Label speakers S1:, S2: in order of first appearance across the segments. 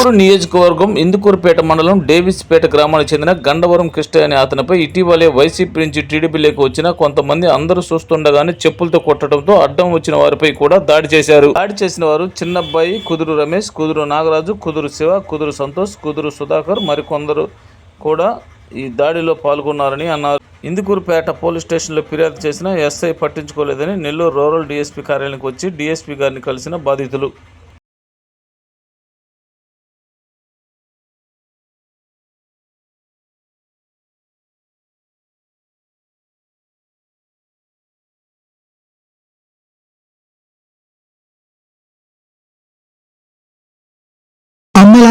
S1: కొవ్వూరు నియోజకవర్గం ఇందుకూరుపేట మండలం డేవిస్పేట గ్రామానికి చెందిన గండవరం కృష్ణ అనే అతనిపై ఇటీవలే వైసీపీ నుంచి టీడీపీలోకి వచ్చిన కొంతమంది అందరూ చూస్తుండగానే చెప్పులతో కొట్టడంతో అడ్డం వచ్చిన వారిపై కూడా దాడి చేశారు. దాడి చేసిన వారు చిన్నబ్బాయి కుదురు రమేష్ కుదురు నాగరాజు కుదురు శివ కుదురు సంతోష్ కుదురు సుధాకర్ మరికొందరు కూడా ఈ దాడిలో పాల్గొన్నారని అన్నారు. ఇందుకూరుపేట పోలీస్ స్టేషన్లో ఫిర్యాదు చేసిన ఎస్ఐ పట్టించుకోలేదని నెల్లూరు రూరల్ డీఎస్పీ కార్యాలయానికి వచ్చి డీఎస్పీ గారిని కలిసిన బాధితులు.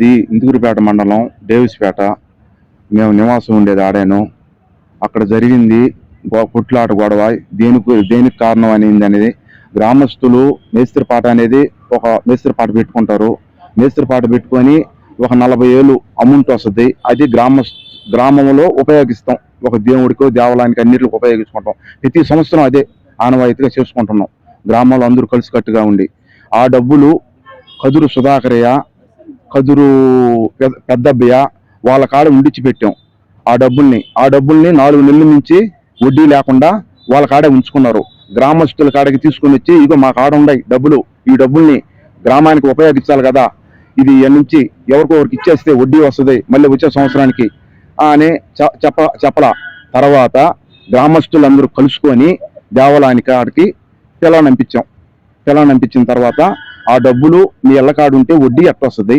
S2: అది ఇందుకురుపేట మండలం డేవిస్పేట మేము నివాసం ఉండేది ఆడాను. అక్కడ జరిగింది పుట్లాట గొడవ. దేనికి దేనికి కారణం అనేది అనేది గ్రామస్తులు మేస్త్రి పాట అనేది ఒక మేస్త్రి పాట పెట్టుకుంటారు. మేస్త్రి పాట పెట్టుకొని ఒక నలభై ఏళ్ళు అమౌంట్ వస్తుంది. అది గ్రామ గ్రామంలో ఉపయోగిస్తాం. ఒక దేవుడికి దేవాలయానికి అన్నిటికి ఉపయోగించుకుంటాం. ప్రతి సంవత్సరం అదే ఆనవాయితీగా చేసుకుంటున్నాం. గ్రామంలో అందరూ కలిసికట్టుగా ఉండి. ఆ డబ్బులు కదురు సుధాకరయ్య కదురు పెద్ద పెద్దబ్బయ్య వాళ్ళ కాడ ఉండిచ్చి పెట్టాం ఆ డబ్బుల్ని. ఆ డబ్బుల్ని నాలుగు నెలల నుంచి వడ్డీ లేకుండా వాళ్ళ కాడే ఉంచుకున్నారు. గ్రామస్తుల కాడకి తీసుకుని వచ్చి ఇగో మా కాడ ఉన్నాయి డబ్బులు. ఈ డబ్బుల్ని గ్రామానికి ఉపయోగించాలి కదా. ఇది నుంచి ఎవరికో ఇచ్చేస్తే వడ్డీ వస్తుంది. మళ్ళీ వచ్చే సంవత్సరానికి. అని చెప్ప చెప్పల. తర్వాత గ్రామస్తులందరూ కలుసుకొని దేవాలయానికి కాడికి పిల్లనంపించాం పిల్లనంపించిన తర్వాత ఆ డబ్బులు మీ ఇళ్ళకాడు ఉంటే వడ్డీ ఎట్ట వస్తుంది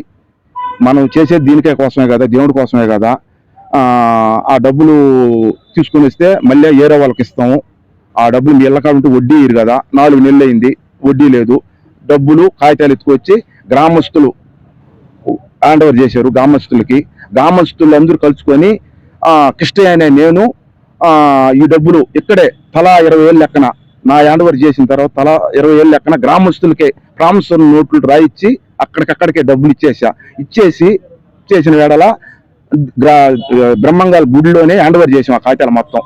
S2: మనం చేసేది దీనికే కోసమే కదా దేవుడి కోసమే కదా ఆ, డబ్బులు తీసుకుని వస్తే మళ్ళీ ఏరే వాళ్ళకి ఇస్తాము. ఆ డబ్బులు మీ ఇళ్ళకాడు ఉంటే వడ్డీ ఇరు కదా నాలుగు నెలలు అయింది వడ్డీ లేదు. డబ్బులు కాగితాలు ఎత్తుకొచ్చి గ్రామస్తులు హ్యాండ్ ఓవర్ చేశారు గ్రామస్తులకి. గ్రామస్తులు అందరూ కలుసుకొని కృష్ణయ్య అనే నేను ఈ డబ్బులు ఇక్కడే తలా ఇరవై ఏళ్ళు లెక్కన నా హ్యాండ్ ఓవర్ చేసిన తర్వాత తలా ఇరవై ఏళ్ళు లెక్కన గ్రామస్తులకే ప్రామిసర్ నోట్లు రాయిచ్చి అక్కడికక్కడికే డబ్బులు ఇచ్చేసా. ఇచ్చేసి చేసిన వేడల గ్రా బ్రహ్మంగాల్ గుడిలోనే హ్యాండ్ ఓవర్ చేసాం ఆ కాగితాలు మొత్తం.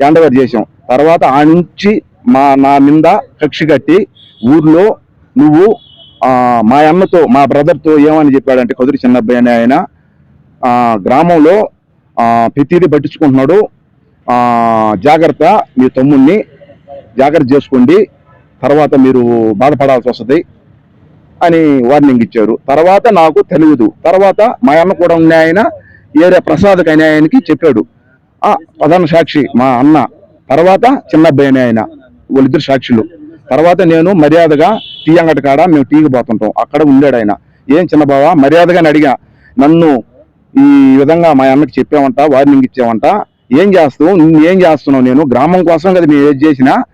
S2: హ్యాండ్ ఓవర్ చేసాం. తర్వాత ఆ నుంచి మా నా మీద కక్ష కట్టి ఊర్లో నువ్వు మా అన్నతో మా బ్రదర్తో ఏమని చెప్పాడంటే కుదిరి చిన్నబ్బాయి అని ఆయన గ్రామంలో ప్రతిదీ పట్టించుకుంటున్నాడు. జాగ్రత్త మీ తమ్ముడిని జాగ్రత్త చేసుకోండి. తర్వాత మీరు బాధపడాల్సి వస్తుంది. అని వార్నింగ్ ఇచ్చారు. తర్వాత నాకు తెలియదు. తర్వాత మా అన్న కూడా ఉండే ఆయన ఏరే ప్రసాద్ అనే ఆయనకి చెప్పాడు. ఆ ప్రధాన సాక్షి మా అన్న. తర్వాత చిన్నబ్బాయి అనే ఆయన వాళ్ళిద్దరు సాక్షులు. తర్వాత నేను మర్యాదగా టీ అంగటి కాడ మేము టీకి పోతుంటాం. అక్కడ ఉండాడు ఆయన. ఏం చిన్నబావ మర్యాదగా అడిగా. నన్ను ఈ విధంగా మా అన్నకి చెప్పామంట వార్నింగ్ ఇచ్చామంట ఏం చేస్తావు? ఏం చేస్తున్నావు నేను? గ్రామం కోసం కదా మేము ఏది చేసినా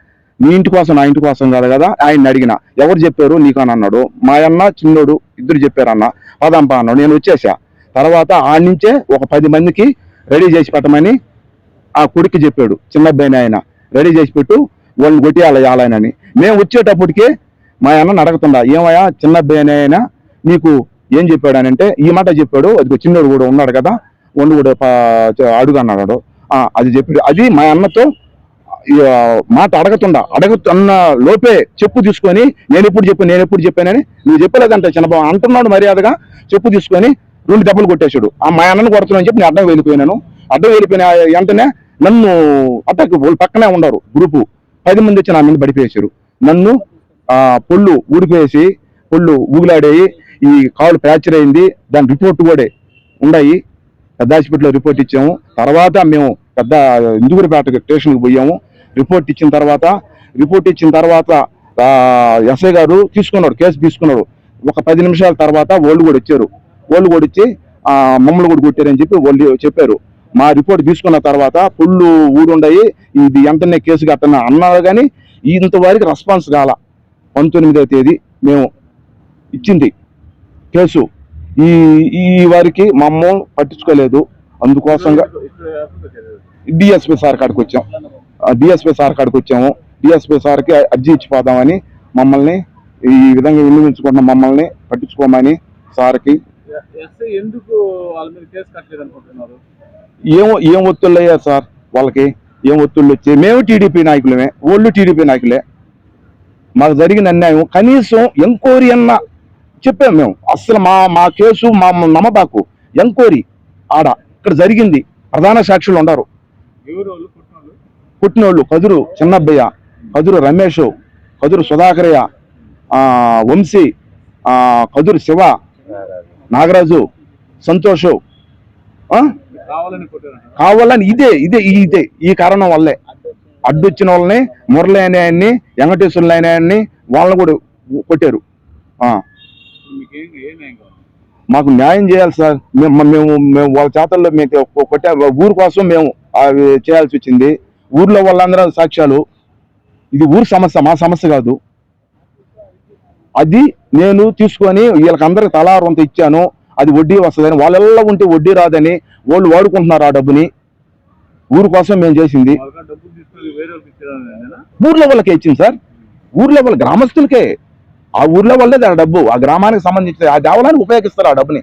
S2: నీ ఇంటి కోసం నా ఇంటి కోసం కాదు కదా ఆయన అడిగిన. ఎవరు చెప్పారు? నీకు అని అన్నాడు. మా అన్న చిన్నోడు ఇద్దరు చెప్పారన్న. పదంపా అన్నాడు. నేను వచ్చేసా. తర్వాత ఆ నుంచే ఒక పది మందికి రెడీ చేసి పెట్టమని ఆ కొడుకు చెప్పాడు. చిన్నబ్బాయిని ఆయన. రెడీ చేసి పెట్టు వాళ్ళని కొట్టేయాలి యాలనని మేము వచ్చేటప్పటికే మా అన్న అడుగుతుండా ఏమయ్యా చిన్న అని ఆయన నీకు ఏం చెప్పాడు? అని అంటే ఈ మాట చెప్పాడు. అది చిన్నోడు కూడా ఉన్నాడు కదా వండు కూడా పా- అడుగు అన్నాడు. అది చెప్పాడు. అది మా అన్నతో మాట అడగతుండా. అడగతున్న లోపే చెప్పు తీసుకొని నేను ఎప్పుడు చెప్పాను నేను ఎప్పుడు చెప్పానని నువ్వు చెప్పలేదంట చిన్నబాబు. అంటున్నాడు మర్యాదగా చెప్పు తీసుకొని రెండు దెబ్బలు కొట్టేశాడు. ఆ మా అన్నను కొడుతున్నాను చెప్పి నేను అడ్డం వెళ్ళిపోయినాను. అడ్డం వెళ్ళిపోయిన వెంటనే నన్ను అట్టకు వాళ్ళు పక్కనే ఉన్నారు గ్రూపు. పది మంది వచ్చి నా మీద పడిపోయేశారు. నన్ను పొళ్ళు ఊడిపోయేసి పొళ్ళు ఊగులాడేయి ఈ కాలు ఫ్రాక్చర్ అయింది దాని రిపోర్ట్ కూడా ఉన్నాయి పెద్ద హాస్పిటల్లో రిపోర్ట్ ఇచ్చాము. తర్వాత మేము పెద్ద ఇందుగురిపేట స్టేషన్కి పోయాము. రిపోర్ట్ ఇచ్చిన తర్వాత రిపోర్ట్ ఇచ్చిన తర్వాత ఎస్ఐ గారు తీసుకున్నాడు కేసు తీసుకున్నాడు. ఒక పది నిమిషాల తర్వాత వాళ్ళు కూడా వచ్చారు. వాళ్ళు కూడా వచ్చి ఆ, మమ్మల్ని కూడా కొట్టారని చెప్పి వాళ్ళు చెప్పారు. మా రిపోర్ట్ తీసుకున్న తర్వాత పుళ్ళు ఊరుండయి ఇది ఎంతనే కేసు కట్టన అన్నారు కానీ ఇంతవరకు రెస్పాన్స్ కాల. పంతొమ్మిదవ తేదీ మేము ఇచ్చింది కేసు. ఈ ఈ వారికి మా అమ్మ పట్టించుకోలేదు. అందుకోసంగా డిఎస్పీ సార్ కాడికి వచ్చాం. డిఎస్పీ సార్ కాడికి వచ్చాము. డిఎస్పీ సార్కి అర్జీ ఇచ్చిపోదామని మమ్మల్ని ఈ విధంగా వినియోగించుకున్న మమ్మల్ని పట్టించుకోమని సార్కి. ఏం ఏం ఒత్తుళ్ళు అయ్యారు సార్ వాళ్ళకి? ఏం ఒత్తుళ్ళు వచ్చి? మేము టీడీపీ నాయకులమే. వాళ్ళు టీడీపీ నాయకులే. మాకు జరిగిన అన్యాయం. కనీసం ఎంక్వైరీ అన్న చెప్పాము మేము. అసలు మా మా కేసు మా నమ్మబాకు ఎంక్వైరీ. ఆడ ఇక్కడ జరిగింది. ప్రధాన సాక్షులు ఉండరు
S1: పుట్టినోళ్ళు
S2: కదురు చిన్నబ్బయ్య కదురు రమేష్ కదురు సుధాకరయ్య ఆ, వంశీ ఆ, కదురు శివ నాగరాజు సంతోష్?
S1: కావాలని
S2: ఇదే ఇదే ఇదే ఈ కారణం వల్లే. అడ్డొచ్చిన వాళ్ళని మురళి అనే ఆయన్ని వెంకటేశ్వరులు అనే ఆయన్ని వాళ్ళని కూడా కొట్టారు
S1: మీకు న్యాయం
S2: మాకు చేయాలి సార్. మేము మేము వాళ్ళ చేతల్లో మేము కొట్టే. ఊరు కోసం మేము అవి చేయాల్సి వచ్చింది. ఊర్లో వాళ్ళందరూ సాక్ష్యాలు. ఇది ఊరు సమస్య మా సమస్య కాదు. అది నేను తీసుకొని వీళ్ళకందరికి తలారంత ఇచ్చాను. అది వడ్డీ వస్తుందని వాళ్ళెల్లా ఉంటే వడ్డీ రాదని వాళ్ళు వాడుకుంటున్నారు ఆ డబ్బుని. ఊరు కోసం మేము చేసింది. ఊర్లో వాళ్ళకే ఇచ్చింది సార్. ఊర్లో వాళ్ళ గ్రామస్తులకే. ఆ ఊర్లో వాళ్ళే ఆ డబ్బు. ఆ గ్రామానికి సంబంధించిన ఆ దేవాలయానికి ఉపయోగిస్తారు ఆ డబ్బుని.